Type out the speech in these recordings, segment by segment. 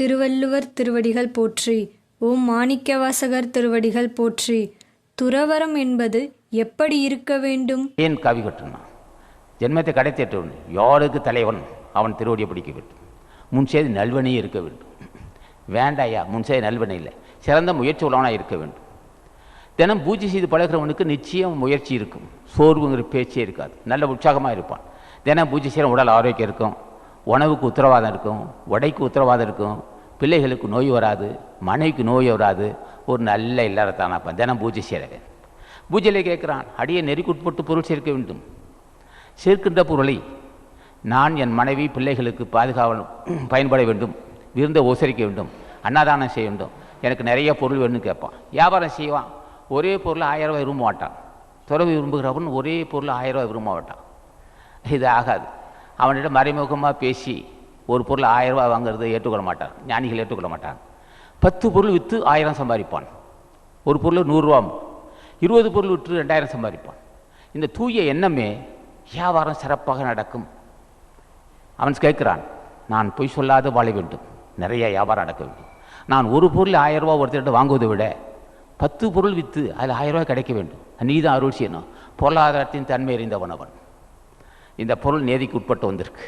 திருவள்ளுவர் திருவடிகள் போற்றி ஓம் மாணிக்கவாசகர் திருவடிகள் போற்றி துறவரம் என்பது எப்படி இருக்க வேண்டும்? ஏன் காவி கட்டணும் ஜென்மத்தை கடைத்தேற்றவன் யாருக்கு தலைவன்? அவன் திருவடியை பிடிக்க வேண்டும். முன் செய்து நல்வனையும் இருக்க வேண்டும். வேண்டாயா? முன் செய்து நல்வனை இல்லை. சிறந்த முயற்சி உள்ளவனாக இருக்க வேண்டும். தினம் பூஜை செய்து பழகிறவனுக்கு நிச்சயம் முயற்சி இருக்கும். சோர்வுங்கிற பேச்சே இருக்காது. நல்ல உற்சாகமாக இருப்பான். தினம் பூஜை செய்கிற உடல் ஆரோக்கியம் இருக்கும். உணவுக்கு உத்தரவாதம் இருக்கும். உடைக்கு உத்தரவாதம் இருக்கும். பிள்ளைகளுக்கு நோய் வராது மனைவிக்கு நோய் வராது ஒரு நல்ல இல்லறத்தான் அப்போ தினம் பூஜை செய்கிறவன் பூஜையில் கேட்குறான் அடியை நெருக்குட்பட்டு பொருள் சேர்க்க வேண்டும். சேர்க்கின்ற பொருளை நான் என் மனைவி பிள்ளைகளுக்கு பாதுகாவல் பயன்பட வேண்டும். விருந்த உசரிக்க வேண்டும். அன்னதானம் செய்ய வேண்டும். எனக்கு நிறைய பொருள் வேணும்னு கேட்பான். வியாபாரம் செய்வான். ஒரே பொருள் ஆயிரம் ரூபாய் விரும்ப மாட்டான். துறவு விரும்புகிறவன் ஒரே பொருள் ஆயிரம் ரூபாய் விரும்ப மாட்டான். இது ஆகாது. அவனிடம் மறைமுகமாக பேசி ஒரு பொருள் ஆயிரம் ரூபாய் வாங்குறதை ஏற்றுக்கொள்ள மாட்டான். ஞானிகள் ஏற்றுக்கொள்ள மாட்டான் பத்து பொருள் விற்று ஆயிரம் சம்பாதிப்பான். ஒரு பொருள் நூறுரூவா இருபது பொருள் விற்று ரெண்டாயிரம் சம்பாதிப்பான். இந்த தூய எண்ணமே வியாபாரம் சிறப்பாக நடக்கும். அவன் கேட்கிறான் நான் பொய் சொல்லாத வாழ வேண்டும். நிறைய வியாபாரம் நடக்க வேண்டும். நான் ஒரு பொருள் ஆயிரம் ரூபாய் ஒருத்தர்கிட்ட வாங்குவதை விட பத்து பொருள் விற்று அதில் ஆயிரம் ரூபாய் கிடைக்க வேண்டும். நீ தான் அருள் செய்யணும். பொருளாதாரத்தின் தன்மை அறிந்தவன் அவன். இந்த பொருள் நேதிக்கு உட்பட்டு வந்திருக்கு.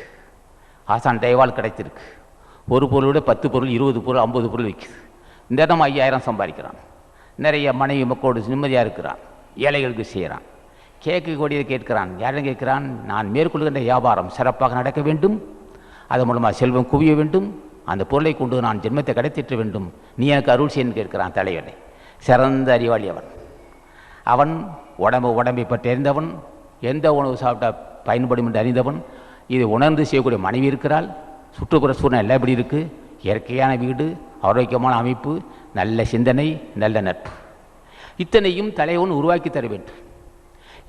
ஆசான் தயவால் கிடைத்திருக்கு. ஒரு பொருளோட பத்து பொருள் இருபது பொருள் ஐம்பது பொருள் விற்கிது இந்த இடம் ஐயாயிரம் சம்பாதிக்கிறான். நிறைய மனைவி மக்களோடு நிம்மதியாக இருக்கிறான். ஏழைகளுக்கு செய்கிறான் கேட்கக்கூடியதை கேட்கிறான். யாரும் கேட்கிறான்? நான் மேற்கொள்கின்ற வியாபாரம் சிறப்பாக நடக்க வேண்டும். அதன் மூலமாக செல்வம் குவிய வேண்டும். அந்த பொருளை கொண்டு நான் ஜென்மத்தை கிடைத்திட்டு வேண்டும். நீ எனக்கு அருள் செய்யன்னு கேட்கிறான் தலைவனை. சிறந்த அறிவாளி அவன். அவன் உடம்பு உடம்பை பற்றி அறிந்தவன். எந்த உணவு சாப்பிட்டா பயன்படும் என்று அறிந்தவன். இதை உணர்ந்து செய்யக்கூடிய மனைவி இருக்கிறாள். சுற்றுப்புற சூழ்நிலை எல்லாம் எப்படி இருக்குது இயற்கையான வீடு ஆரோக்கியமான அமைப்பு நல்ல சிந்தனை நல்ல நட்பு. இத்தனையும் தலைவன் உருவாக்கி தர வேண்டும்.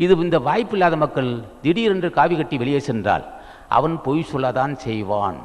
இது இந்த வாய்ப்பில்லாத மக்கள் திடீரென்று காவி கட்டி வெளியே சென்றால் அவன் பொய் சொல்லதான் செய்வான்.